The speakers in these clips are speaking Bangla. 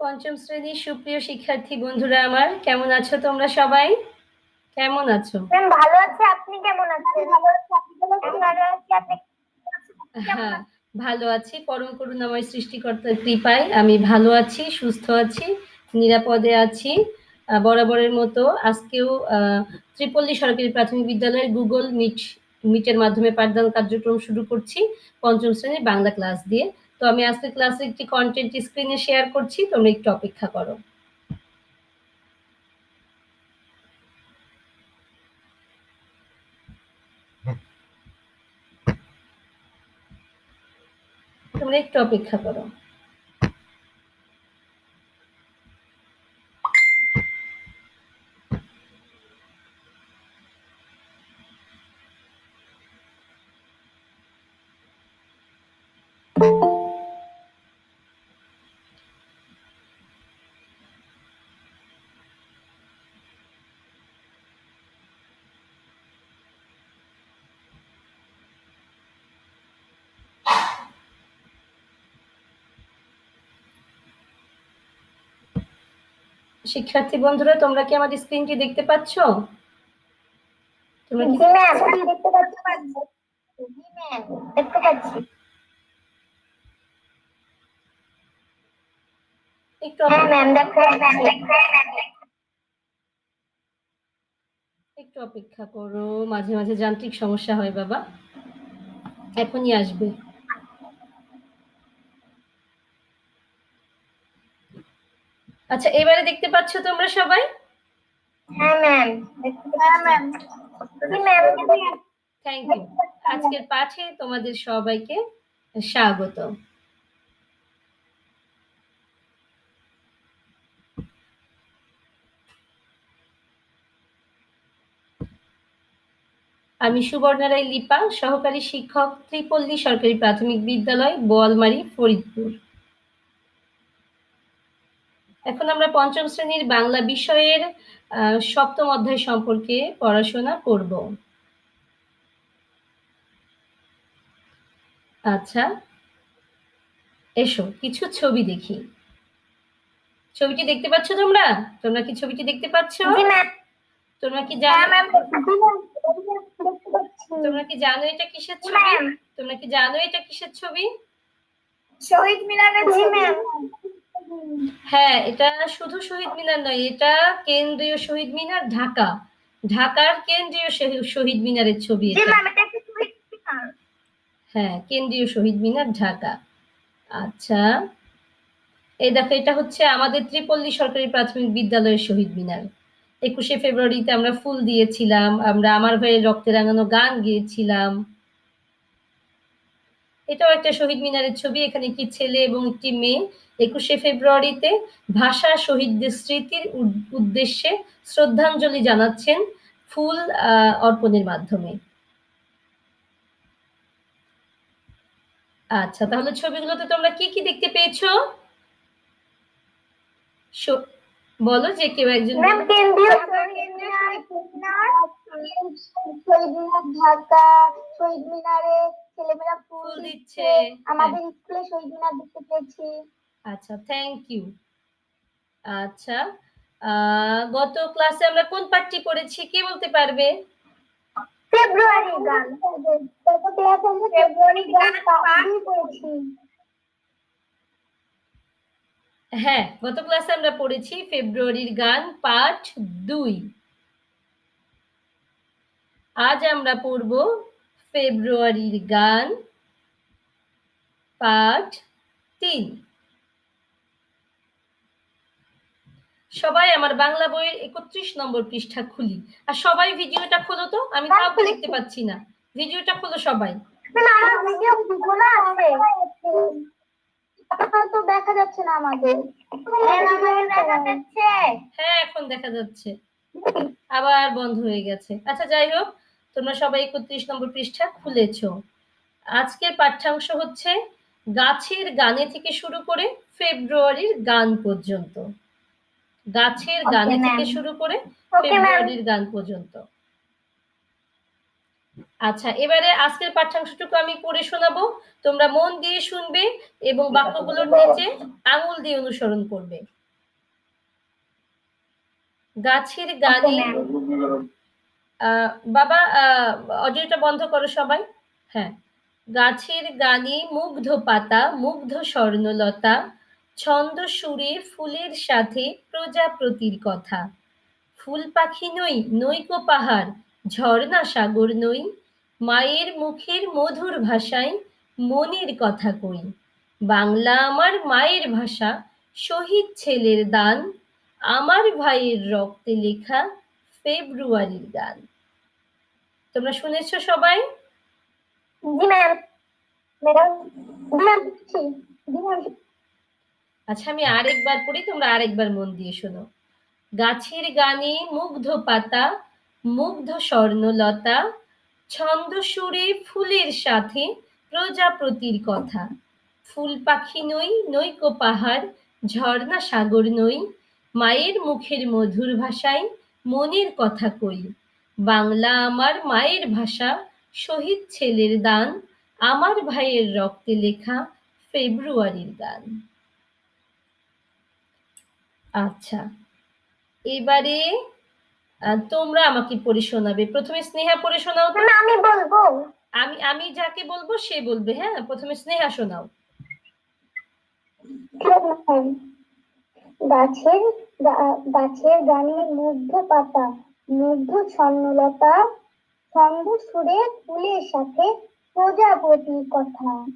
পঞ্চম শ্রেণির সুপ্রিয় শিক্ষার্থী বন্ধুরা আমার কেমন আছো তোমরা সবাই? কেমন আছো? ম্যাম ভালো আছে। আপনি কেমন আছেন? ভালো আছি আপনি আপনি হ্যাঁ ভালো আছি। পরম করুণাময় সৃষ্টিকর্তার কৃপায় আমি ভালো আছি সুস্থ আছি নিরাপদে আছি বরাবরের মতো। আজকেও ত্রিপল্লী সরকারি প্রাথমিক বিদ্যালয়ের গুগল মিট মিটের মাধ্যমে পাঠদান কার্যক্রম শুরু করছি পঞ্চম শ্রেণির বাংলা ক্লাস দিয়ে। তো আমি আজকে ক্লাসে একটি কন্টেন্ট স্ক্রিনে শেয়ার করছি, তোমরা একটু অপেক্ষা করো। তোমরা একটু অপেক্ষা করো। শিক্ষার্থী বন্ধুরা তোমরা কি আমার স্ক্রিনটি দেখতে পাচ্ছ? তোমরা কি দেখতে পাচ্ছি। জি ম্যাম দেখতে পাচ্ছি। একটু হ্যাঁ একটু অপেক্ষা করো মাঝে মাঝে যান্ত্রিক সমস্যা হয় বাবা। এখনই আসবে। আচ্ছা এবারে দেখতে পাচ্ছ তোমরা সবাই? হ্যাঁ ম্যাম হ্যাঁ ম্যাম থ্যাংক ইউ আজকের পাঠে তোমাদের সবাইকে স্বাগত। আমি সুবর্ণা রায় লিপা সহকারী শিক্ষক ত্রিপল্লী সরকারি প্রাথমিক বিদ্যালয় বোয়ালমারি ফরিদপুর। এখন আমরা পঞ্চম শ্রেণির বাংলা বিষয়ের আহ, সপ্তম অধ্যায় সম্পর্কে পড়াশোনা করব। আচ্ছা এসো কিছু ছবি দেখি। ছবিটি দেখতে পাচ্ছ তোমরা? তোমরা কি ছবিটি দেখতে পাচ্ছ? তোমরা কি হ্যাঁ জানো? ম্যাম তোমরা কি জানো এটা কিসের ছবি? তোমরা কি জানো এটা কিসের ছবি? শহীদ মিনারের ম্যাম হ্যাঁ এটা শুধু শহীদ মিনার নয় এটা কেন্দ্রীয় শহীদ মিনার ঢাকা। ঢাকার কেন্দ্রীয় শহীদ মিনারের ছবি হ্যাঁ কেন্দ্রীয় শহীদ মিনার ঢাকা। আচ্ছা এই দেখো এটা হচ্ছে আমাদের ত্রিপল্লী সরকারি প্রাথমিক বিদ্যালয়ের শহীদ মিনার। একুশে ফেব্রুয়ারিতে আমরা ফুল দিয়েছিলাম আমরা আমার ভাইয়ের রক্তে রাঙানো গান গেয়েছিলাম। এটাও একটা শহীদ মিনারের ছবি, এখানে একটি ছেলে এবং একটি মেয়ে। একুশে ফেব্রুয়ারিতে ভাষা শহীদদের স্মৃতির উদ্দেশ্যে শ্রদ্ধাঞ্জলি জানাচ্ছেন ফুল অর্পণের মাধ্যমে। আচ্ছা তাহলে ছবিগুলোতে তোমরা কি কি দেখতে পেয়েছ? বলো যে কেউ একজন ঢাকা, শহীদ মিনারে ছেলেমেয়েরা ফুল ফুল দিচ্ছে আমাদের স্কুলে শহীদ মিনার দেখতে পেয়েছি। আচ্ছা থ্যাংক ইউ আচ্ছা গত ক্লাসে আমরা কোন পাঠটি পড়েছি কে বলতে পারবে? ফেব্রুয়ারি গান। গত ক্লাসে আমরা ফেব্রুয়ারি গান করেছি হ্যাঁ গত ক্লাসে আমরা পড়েছি ফেব্রুয়ারির গান পাঠ দুই। আজ আমরা পড়ব ফেব্রুয়ারির গান পাঠ তিন। সবাই আমার বাংলা বইয়ের একত্রিশ নম্বর পৃষ্ঠা খুলি। আর সবাই ভিডিওটা খোলো তো আমি কাউকে দেখতে পাচ্ছি না। ভিডিওটা খোলো সবাই। আমার ভিডিও খোলা আছে। তো দেখা যাচ্ছে না আমাদের। হ্যাঁ হ্যাঁ এখন দেখা যাচ্ছে। আবার বন্ধ হয়ে গেছে। আচ্ছা যাই হোক তোমরা সবাই একত্রিশ নম্বর পৃষ্ঠা খুলেছ। আজকের পাঠ্যাংশ হচ্ছে গাছের গানে থেকে শুরু করে ফেব্রুয়ারির গান পর্যন্ত। গাছের গানে থেকে শুরু করে ফেব্রুয়ারির গান পর্যন্ত। আচ্ছা এবারে আজকের পাঠ্যাংশটুকু আমি পড়ে শোনাবো। তোমরা মন দিয়ে শুনবে এবং বাক্যগুলোর নিচে আঙুল দিয়ে অনুসরণ করবে। গাছের গানে বাবা অডিওটা বন্ধ করো সবাই। হ্যাঁ। গাছের গানে মুগ্ধ পাতা, মুগ্ধ স্বর্ণলতা, ছন্দ সুরে ফুলের সাথে প্রজাপতির কথা। ফুল পাখি নই, নৈকো পাহাড়, ঝর্ণা সাগর নই, মায়ের মুখের মধুর ভাষায় মনের কথা কই। বাংলা আমার মায়ের ভাষা, শহীদ ছেলের দান, আমার ভাইয়ের রক্তে লেখা ফেব্রুয়ারির গান। তোমরা শুনেছো সবাই? জি ম্যাম আচ্ছা আমি আরেকবার পড়ি তোমরা আরেকবার মন দিয়ে শোনো। গাছের গানে মুগ্ধ পাতা মুগ্ধ স্বর্ণলতা ছন্দ সুরে ফুলের সাথে প্রজাপতির কথা। ফুল পাখি নই নৈকো পাহাড় ঝর্ণা সাগর নই মায়ের মুখের মধুর ভাষায় মনের কথা কই। বাংলা আমার মায়ের ভাষা শহীদ ছেলের দান আমার ভাইয়ের রক্তে লেখা ফেব্রুয়ারির গান। আচ্ছা এবারে তোমরা আমাকে পড়ে শোনাবে। প্রথমে স্নেহা পড়ে শোনাও আমি বলব। আমি আমি যাকে বলব সে বলবে হ্যাঁ? প্রথমে স্নেহা শোনাও। গাছের গাছের গানে মুগ্ধ পাতা। মুগ্ধ স্বর্ণলতা ছন্দ সুরে ফুলের সাথে প্রজাপতির কথা।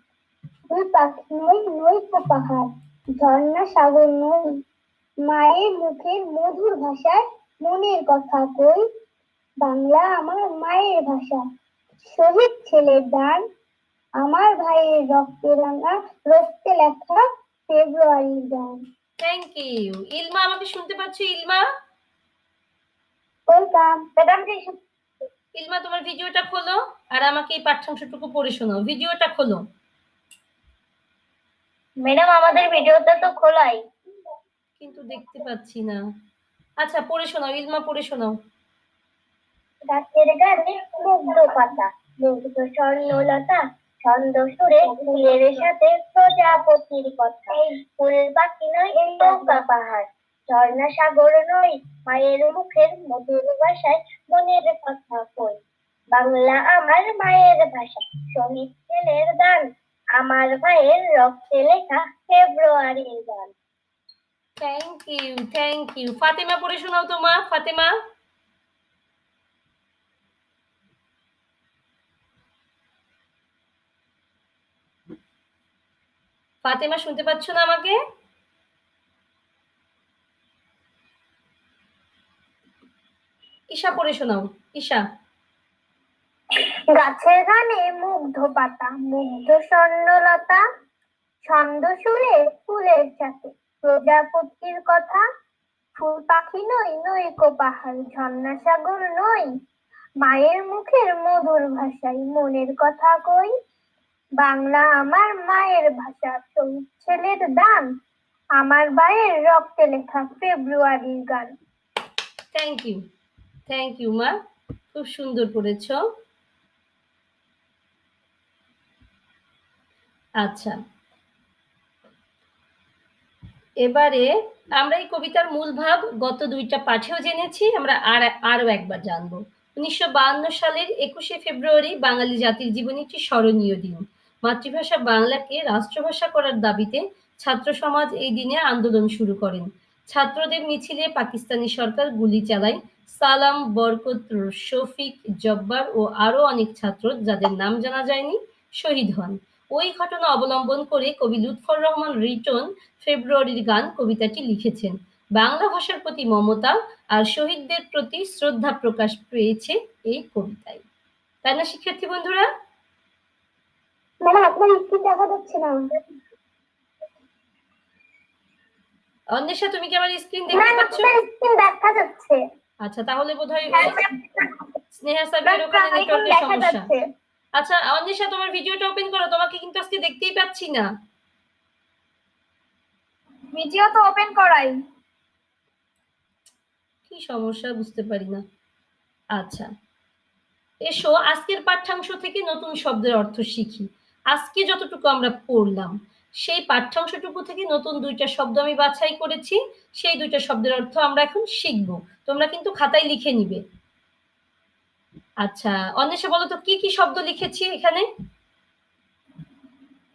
ফুল পাখি নই নৈক পাহাড়। ঝর্ণা সাগর নই। মায়ের মুখের মধুর ভাষায় মনের কথা কই। বাংলা আমার মায়ের ভাষা। শহীদ ছেলের দান। আমার ভাইয়ের রক্তে রাঙা, রক্তে লেখা ফেব্রুয়ারির গান। থ্যাংক ইউ ইলমা, আমাকে শুনতে পাচ্ছ ইলমা? ওয়েলকাম ইলমা তোমার ভিডিওটা খোলো আর আমাকে এই পাঠ্যাংশটুকু পড়ে শোনাও। ভিডিওটা খোলো। ম্যাডাম আমাদের ভিডিওটা তো খোলাই। কিন্তু দেখতে পাচ্ছি না। আচ্ছা পড়ে শোনাও ইলমা পড়ে শোনাও। গাছের গানে মুগ্ধ পাতা মুগ্ধ স্বর্ণলতা ছন্দ সুরে ফুলের সাথে প্রজাপতির কথা। ফুল পাখি নয় নৌকা পাহাড়। ঝর্ণা সাগর নয়, মায়ের মুখের মধুর ভাষায় মনের কথা কই। বাংলা আমার মায়ের ভাষা শহীদ ছেলের দান, আমার ভাইয়ের রক্তে লেখা ফেব্রুয়ারির গান। Thank you thank you Fatema পড়ে শোনাও তো মা, ফাতেমা। ফাতেমা শুনতে পাচ্ছ না আমাকে? ঈশা পড়ে শোনাও ঈশা। গাছের গানে মুগ্ধ পাতা মুগ্ধ স্বর্ণলতা ছন্দ সুরে ফুলের সাথে প্রজাপতির কথা ফুল পাখি নই নৈকো পাহাড় ঝর্ণা সাগর নই মায়ের মুখের মধুর ভাষায় মনের কথা কই বাংলা আমার মায়ের ভাষা শহীদ ছেলের দান আমার ভাইয়ের রক্তে লেখা ফেব্রুয়ারির গান। থ্যাংক ইউ থ্যাংক ইউ মা খুব সুন্দর পড়েছো আচ্ছা। এবারে আমরা এই কবিতার মূল ভাব গত দুইটা পাঠেও জেনেছি, আমরা আর আরও একবার জানব। উনিশশো সালের একুশে ফেব্রুয়ারি বাঙালি জাতির জীবনে একটি স্মরণীয় দিন। মাতৃভাষা বাংলাকে রাষ্ট্রভাষা করার দাবিতে ছাত্র সমাজ এই দিনে আন্দোলন শুরু করেন। ছাত্রদের মিছিলে পাকিস্তানি সরকার গুলি চালায় সালাম বরকত শফিক জব্বার ও আরও অনেক ছাত্র যাদের নাম জানা যায়নি শহীদ হন। ওই ঘটনা অবলম্বন করে কবি লুৎফর রহমান রিটন ফেব্রুয়ারির গান কবিতাটি লিখেছেন। বাংলা ভাষার প্রতি মমতা আর শহীদদের প্রতি শ্রদ্ধা প্রকাশ পেয়েছে এই কবিতায়। তাই না শিক্ষার্থী বন্ধুরা? অন্বেষা তুমি কি আমার স্ক্রিন দেখতে পাচ্ছ আপনার স্ক্রিন দেখা যাচ্ছে আচ্ছা তাহলে বোধহয় হ্যাঁ, স্নেহা সাহেবের ওখানে নেটওয়ার্কের সমস্যা। আচ্ছা অন্বেষা তোমার ভিডিওটা ওপেন করো তোমাকে কিন্তু আজকে দেখতেই পাচ্ছি না। ভিডিও তো ওপেন করাই। কি সমস্যা বুঝতে পারি না। আচ্ছা এসো আজকের পাঠ্যাংশ থেকে নতুন শব্দের অর্থ শিখি। আজকে যতটুকু আমরা পড়লাম সেই পাঠ্যাংশটুকু থেকে নতুন দুইটা শব্দ আমি বাছাই করেছি সেই দুইটা শব্দের অর্থ আমরা এখন শিখব। তোমরা কিন্তু খাতায় লিখে নিবে। আচ্ছা অন্বেষা বলো তো কি কি শব্দ লিখেছি এখানে?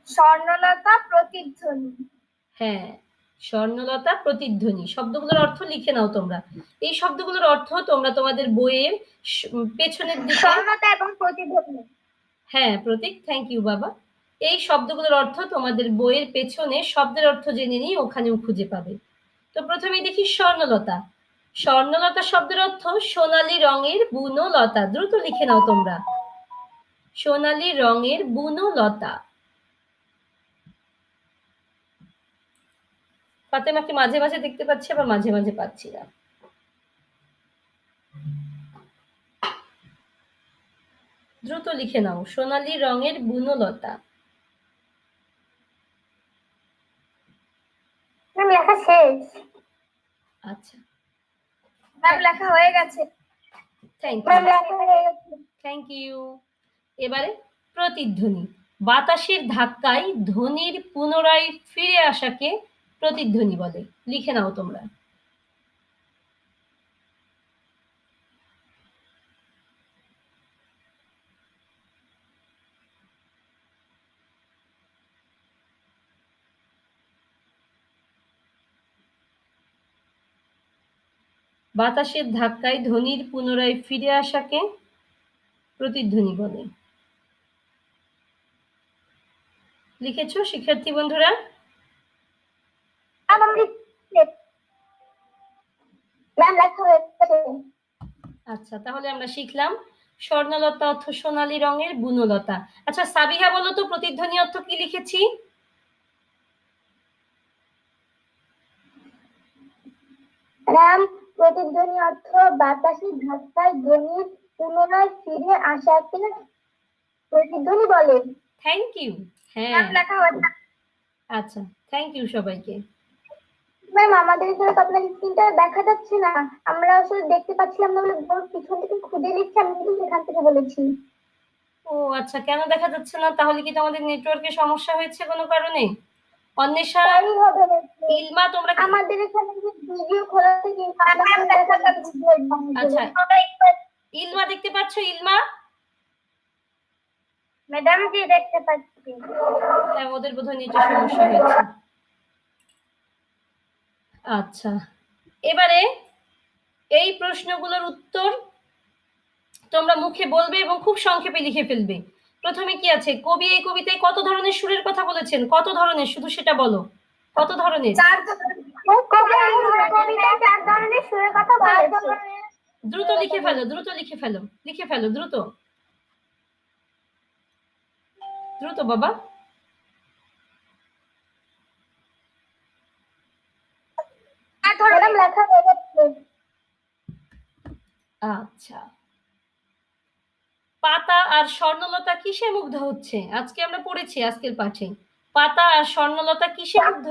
স্বর্ণলতা প্রতিধ্বনি। হ্যাঁ স্বর্ণলতা প্রতিধ্বনি। শব্দগুলোর অর্থ লিখে নাও তোমরা। এই শব্দগুলোর অর্থ তোমরা তোমাদের বইয়ের পেছনের দিকে স্বর্ণতা এবং প্রতিধ্বনি। হ্যাঁ প্রতীক থ্যাংক ইউ বাবা। এই শব্দগুলোর অর্থ তোমাদের বইয়ের পেছনে শব্দের অর্থ জেনে নিয়ে ওখানেও খুঁজে পাবে। তো প্রথমেই দেখি স্বর্ণলতা। স্বর্ণলতা শব্দের অর্থ সোনালী রঙের বুনো লতা। দ্রুত লিখে নাও তোমরা। সোনালী রঙের বুনো লতা। ফাতেমাকে মাঝে মাঝে দেখতে পাচ্ছি, আবার মাঝে মাঝে পাচ্ছি না। দ্রুত লিখে নাও, সোনালী রঙের বুনো লতা ম্যাম লেখা শেষ আচ্ছা ম্যাম লেখা হয়ে গেছে। থ্যাংক ইউ থ্যাংক ইউ এবারে প্রতিধ্বনি। বাতাসের ধাক্কায় ধ্বনির পুনরায় ফিরে আসাকে প্রতিধ্বনি বলে। লিখে নাও তোমরা। বাতাসের ধাক্কায় ধ্বনির পুনরায় ফিরে আসাকে প্রতিধ্বনি বলে। লিখেছো শিক্ষার্থী বন্ধুরা? হয়ে আচ্ছা তাহলে আমরা শিখলাম স্বর্ণলতা অর্থ সোনালী রঙের বুনলতা। আচ্ছা সাবিহা বলো তো প্রতিধ্বনি অর্থ কি লিখেছি? ম্যাম প্রতিধ্বনি অর্থ বাতাসের ধাক্কায় ধ্বনির পুনরায় ফিরে আসাকে প্রতিধ্বনি বলে। থ্যাংক ইউ হ্যাঁ। আচ্ছা থ্যাংক ইউ সবাইকে। ম্যাম আমাদের এখানে তো আপনার স্ক্রিনটা দেখা যাচ্ছে না। আমরা আসলে দেখতে পাচ্ছিলাম না বলে বোর্ড পিছন থেকে খুঁজে লিখছি আমি কিন্তু সেখান থেকে বলেছি। ও আচ্ছা কেন দেখা যাচ্ছে না? তাহলে কি তোমাদের নেটওয়ার্কে সমস্যা হয়েছে কোনো কারণে? অন্বেষা। ইলমা তোমরা আমাদের এখানে ভিডিও খোলা দেখা যাচ্ছে আচ্ছা। ইলমা দেখতে পাচ্ছ? ইলমা? ম্যাডাম জি দেখতে পাচ্ছি। হ্যাঁ ওদের বোধহয় নেটের সমস্যা হয়েছে। আচ্ছা। এবারে এই প্রশ্নগুলোর উত্তর তোমরা মুখে বলবে এবং খুব সংক্ষেপে লিখে ফেলবে। প্রথমে কি আছে? কবি এই কবিতায় কত ধরনের সুরের কথা বলেছেন? কত ধরনের? শুধু সেটা বলো। কত ধরনের? চার ধরনের। চার ধরনের সুরের কথা বলেছে। দ্রুত লিখে ফেলো দ্রুত লিখে ফেলো লিখে ফেলো দ্রুত। দ্রুত বাবা। আচ্ছা। পাতা আর স্বর্ণলতা কিসে মুগ্ধ হচ্ছে? আজকে আমরা পড়েছি আজকের পাঠে। পাতা আর স্বর্ণলতা কিসে মুগ্ধ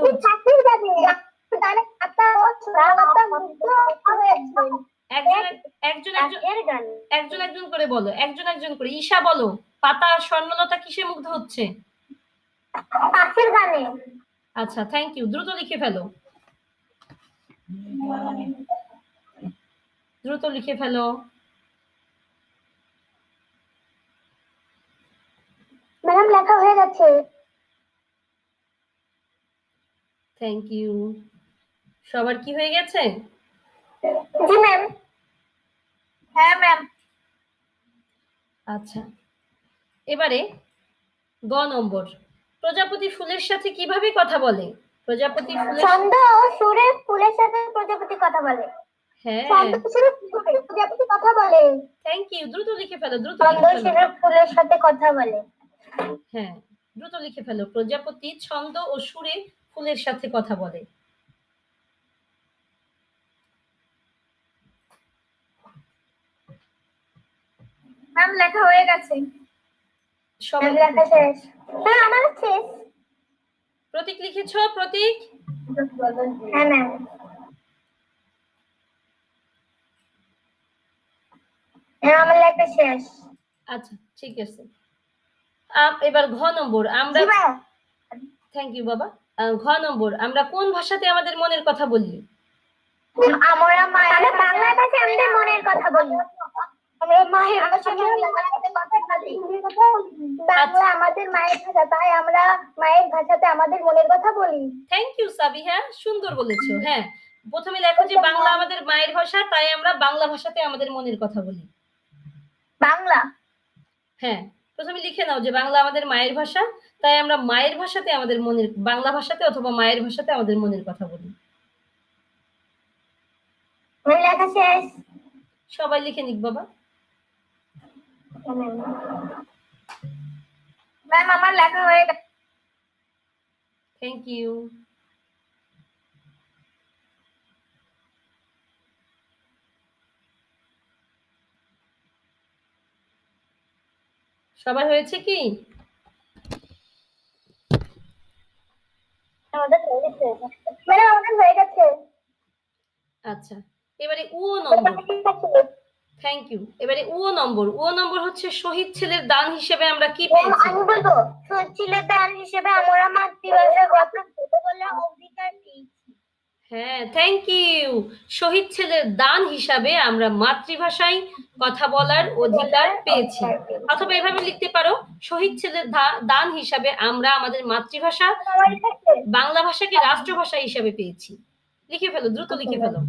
একজন। একজন করে বলো একজন একজন করে। ঈশা বলো পাতা আর স্বর্ণলতা কিসে মুগ্ধ হচ্ছে? আচ্ছা থ্যাংক ইউ দ্রুত লিখে ফেলো। দ্রুত লিখে ফেলো। ম্যাডাম লেখা হয়ে গেছে। থ্যাংক ইউ সবার কি হয়ে গেছে? জি ম্যাম। হ্যাঁ ম্যাম। আচ্ছা। এবারে গ নম্বর। প্রজাপতি ফুলের সাথে কীভাবে কথা বলে? প্রজাপতি ফুলের ছন্দ ও সুরে ফুলের সাথে প্রজাপতি কথা বলে। হ্যাঁ। প্রজাপতি কথা বলে। থ্যাংক ইউ দ্রুত লিখে ফেলো দ্রুত ছন্দ ও সুরে ফুলের সাথে কথা বলে। হ্যাঁ। দ্রুত লিখে ফেলো। প্রজাপতি ছন্দ ও সুরে ফুলের সাথে কথা বলে। ম্যাম লেখা হয়ে গেছে। সবাই লেখা শেষ। হ্যাঁ আমার শেষ। প্রতীক লিখেছো? প্রতীক? হ্যাঁ ম্যাম হ্যাঁ আমার লেখা শেষ। আচ্ছা ঠিক আছে। এবার ঘ নম্বর আমরা থ্যাংক ইউ বাবা। ঘ নম্বর আমরা কোন ভাষাতে আমাদের মনের কথা বলি? আমরা মায়ের বাংলা ভাষায় আমাদের মনের কথা বলি। আমরা মায়ের ভাষায় বাংলা। আমাদের মায়ের ভাষা তাই আমরা মায়ের ভাষাতে আমাদের মনের কথা বলি। Thank you Sabiha. সুন্দর বলেছ হ্যাঁ। প্রথমে লেখো যে বাংলা আমাদের মায়ের ভাষা তাই আমরা বাংলা ভাষাতে আমাদের মনের কথা বলি। বাংলা। হ্যাঁ। প্রথমে লিখে নাও যে বাংলা আমাদের মায়ের ভাষা তাই আমরা মায়ের ভাষাতে আমাদের মনের বাংলা ভাষাতে অথবা মায়ের ভাষাতে আমাদের মনের কথা বলি। সবাই লিখে নিক বাবা। ম্যাম আমার লেখা হয়ে গেছে। থ্যাংক ইউ সবার হয়েছে কি? গেছে। আচ্ছা এবারে উ নম্বর। থ্যাংক ইউ এবারে উ নম্বর। ও নম্বর হচ্ছে শহীদ ছেলের দান হিসেবে আমরা কি পেয়েছি? আমি বলব ছেলে দান হিসেবে আমরা মাতৃভাষায় কথা বলে অধিকার পেয়েছি। হ্যাঁ থ্যাংক ইউ শহীদ ছেলের দান হিসাবে আমরা মাতৃভাষায় কথা বলার অধিকার পেয়েছি। অথবা এভাবে লিখতে পারো, শহীদ ছেলের দান হিসাবে আমরা আমাদের মাতৃভাষা বাংলা ভাষাকে রাষ্ট্রভাষা হিসাবে পেয়েছি। লিখে ফেলো, দ্রুত লিখে ফেলো।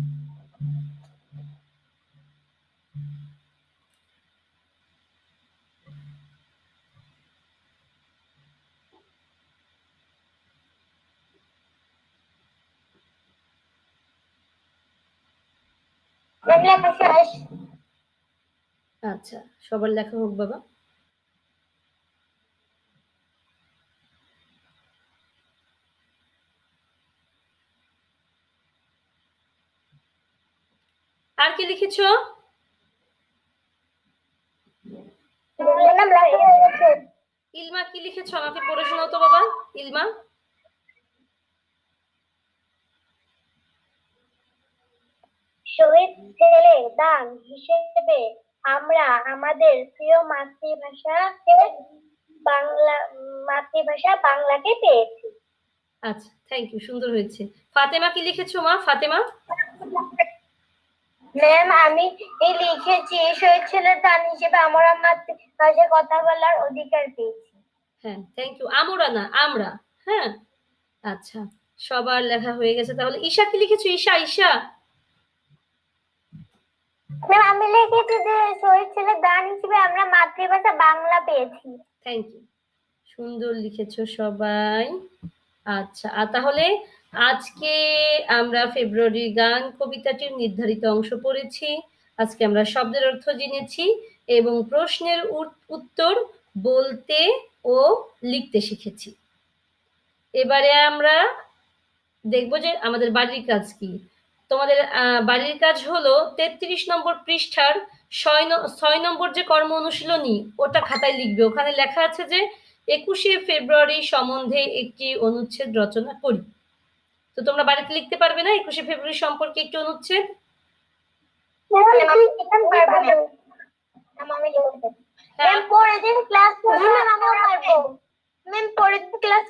ম্যাম লেখা শেষ আচ্ছা সবার লেখা হোক বাবা। আর কি লিখেছো? ইলমা কি লিখেছো? আমাকে পড়ে শোনাও তো বাবা ইলমা। শহীদ ছেলে দান হিসেবে আমরা আমাদের প্রিয় মাতৃভাষাকে বাংলা মাতৃভাষা বাংলাকে পেয়েছি। আচ্ছা থ্যাংক ইউ সুন্দর হয়েছে। ফাতেমা কি লিখেছো মা? ফাতেমা? ম্যাম আমি এই লিখেছি? শহীদ ছেলের দান হিসেবে আমরা মাতৃভাষায় কথা বলার অধিকার পেয়েছি। হ্যাঁ থ্যাংক ইউ আমরা না আমরা হ্যাঁ? আচ্ছা সবার লেখা হয়ে গেছে। তাহলে ঈশা কি লিখেছো? ঈশা ঈশা। ম্যাম আমি লিখেছি যে শহীদ ছেলের দান হিসেবে আমরা মাতৃভাষা বাংলা পেয়েছি। থ্যাংক ইউ সুন্দর লিখেছো সবাই। আচ্ছা আর তাহলে আজকে আমরা ফেব্রুয়ারির গান কবিতাটির নির্ধারিত অংশ পড়েছি। আজকে আমরা শব্দের অর্থ জেনেছি এবং প্রশ্নের উত- উত্তর বলতে ও লিখতে শিখেছি। এবারে আমরা দেখব যে আমাদের বাড়ির কাজ কি। তোমাদের বাড়ির কাজ হলো তেত্রিশ নম্বর পৃষ্ঠার ছয় নম্বর যে কর্ম অনুশীলনী, ওটা খাতায় লিখবে। ওখানে লেখা আছে যে একুশে ফেব্রুয়ারি সম্বন্ধে একটি অনুচ্ছেদ রচনা করি। তো তোমরা বাড়িতে লিখতে পারবে না? একুশে ফেব্রুয়ারি সম্পর্কে একটি অনুচ্ছেদ? ক্লাস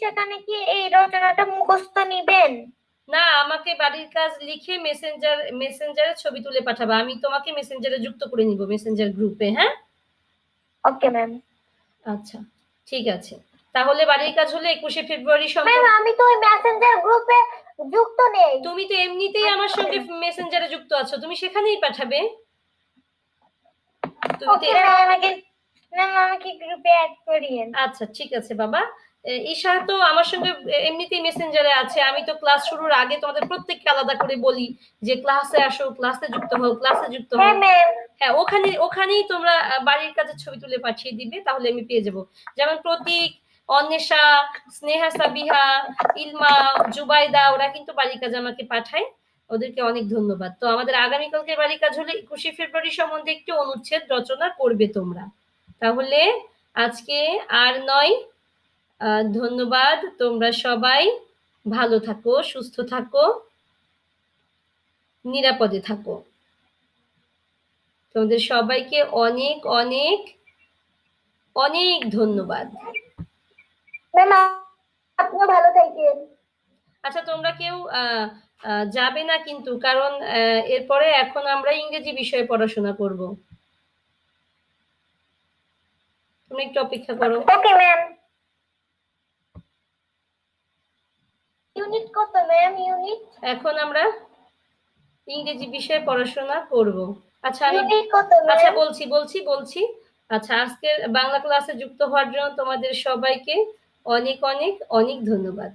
সেখানে কি এই রচনাটা মুখস্থ নিবেন? না আমাকে বাড়ির কাজ লিখে মেসেঞ্জার মেসেঞ্জারে ছবি তুলে পাঠাবা। আমি তোমাকে মেসেঞ্জারে যুক্ত করে নিব মেসেঞ্জার গ্রুপে হ্যাঁ? ওকে ম্যাম আচ্ছা ঠিক আছে। তাহলে বাড়ির কাজ হলে একুশে ফেব্রুয়ারি ম্যাম আমি তো ওই মেসেঞ্জার গ্রুপে যুক্ত নেই। তুমি তো এমনিতেই আমার সঙ্গে মেসেঞ্জারে যুক্ত আছো। তুমি সেখানেই পাঠাবে। তুমি তো আমাকে ম্যাম আমাকে গ্রুপে অ্যাড করিয়েন। আচ্ছা ঠিক আছে বাবা। ঈশা তো আমার সঙ্গে এমনিতেই মেসেঞ্জারে আছে। আমি তো ক্লাস শুরুর আগে তোমাদের প্রত্যেককে আলাদা করে বলি যে ক্লাসে আসো ক্লাসে যুক্ত হও ক্লাসে যুক্ত হও। হ্যাঁ হ্যাঁ ওখানে ওখানেই তোমরা বাড়ির কাজের ছবি তুলে পাঠিয়ে দিবে তাহলে আমি পেয়ে যাব। যেমন প্রতীক অন্বেষা স্নেহা সাবিহা ইলমা জুবাইদা ওরা কিন্তু বাড়ির কাজ আমাকে পাঠায়। ওদেরকে অনেক ধন্যবাদ। তো আমাদের আগামীকালকে বাড়ির কাজ হলে একুশে ফেব্রুয়ারি সম্বন্ধে একটি অনুচ্ছেদ রচনা করবে তোমরা। তাহলে আজকে আর নয় ধন্যবাদ। তোমরা সবাই ভালো থাকো সুস্থ থাকো নিরাপদে থাকো। তোমাদের সবাইকে অনেক অনেক অনেক ধন্যবাদ। আপনিও ভালো থাকেন। আচ্ছা তোমরা কেউ যাবে না কিন্তু কারণ এরপরে এখন আমরা ইংরেজি বিষয়ে পড়াশোনা করব। তুমি একটু অপেক্ষা করো। Okay ma'am. ইউনিট কত ম্যাম ইউনিট এখন আমরা ইংরেজি বিষয়ে পড়াশোনা করব। আচ্ছা আমি আচ্ছা বলছি বলছি বলছি। আচ্ছা আজকের বাংলা ক্লাসে যুক্ত হওয়ার জন্য তোমাদের সবাইকে অনেক অনেক অনেক ধন্যবাদ।